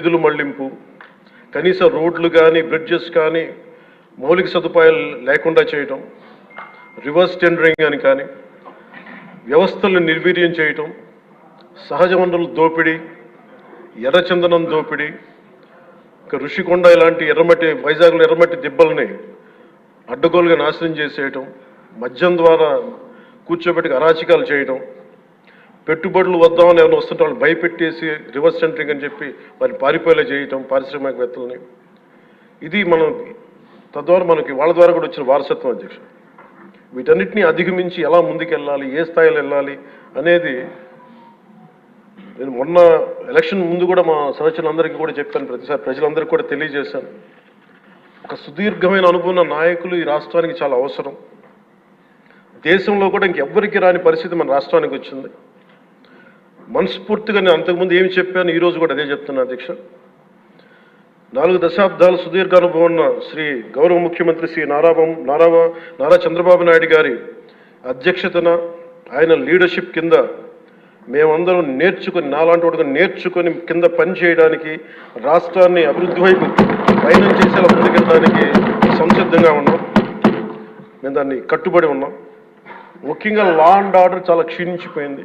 నిధులు మళ్ళింపు. కనీస రోడ్లు కానీ బ్రిడ్జెస్ కానీ మౌలిక సదుపాయాలు లేకుండా చేయటం రివర్స్ టెండరింగ్ అని కానీ వ్యవస్థలను నిర్వీర్యం చేయటం సహజ వనరుల దోపిడీ ఎర్రచందనం దోపిడీ ఇంకా ఋషికొండ ఇలాంటి ఎర్రమట్టి వైజాగ్లో ఎర్రమట్టి దిబ్బల్ని అడ్డగోలుగా నాశనం చేసేయటం మద్యం ద్వారా కూర్చోబెట్టి అరాచకాలు చేయటం పెట్టుబడులు వద్దామని ఎవరైనా వస్తుంటే వాళ్ళు భయపెట్టేసి రివర్స్ సెంటరింగ్ అని చెప్పి వారిని పారిపోయేలా చేయటం పారిశ్రామికవేత్తలని. ఇది మనం తద్వారా మనకి వాళ్ళ ద్వారా కూడా వచ్చిన వారసత్వం అధ్యక్ష. వీటన్నిటిని అధిగమించి ఎలా ముందుకెళ్ళాలి ఏ స్థాయిలో వెళ్ళాలి అనేది నేను మొన్న ఎలక్షన్ ముందు కూడా మా సహచరులందరికీ కూడా చెప్పాను ప్రతిసారి ప్రజలందరికీ కూడా తెలియజేశాను. ఒక సుదీర్ఘమైన అనుభవం నాయకులు ఈ రాష్ట్రానికి చాలా అవసరం. దేశంలో కూడా ఇంకెవ్వరికి రాని పరిస్థితి మన రాష్ట్రానికి వచ్చింది. మనస్ఫూర్తిగా నేను అంతకుముందు ఏమి చెప్పాను ఈరోజు కూడా అదే చెప్తున్నా అధ్యక్ష. నాలుగు దశాబ్దాల సుదీర్ఘ అనుభవం ఉన్న శ్రీ గౌరవ ముఖ్యమంత్రి శ్రీ నారాబం నారా నారా చంద్రబాబు నాయుడు గారి అధ్యక్షతన ఆయన లీడర్షిప్ కింద మేమందరం నేర్చుకుని నాలాంటి వాడుగా నేర్చుకొని కింద పని చేయడానికి రాష్ట్రాన్ని అభివృద్ధి వైపు పయనం చేసేలా ముందుకెళ్ళడానికి సంసిద్ధంగా ఉన్నాం. మేము దాన్ని కట్టుబడి ఉన్నాం. ముఖ్యంగా లా అండ్ ఆర్డర్ చాలా క్షీణించిపోయింది.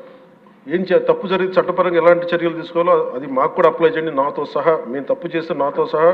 ఏం చే తప్పు జరిగితే చట్టపరంగా ఎలాంటి చర్యలు తీసుకోవాలో అది మాకు కూడా అప్లై చేయండి. నాతో సహా మేము తప్పు చేస్తే నాతో సహా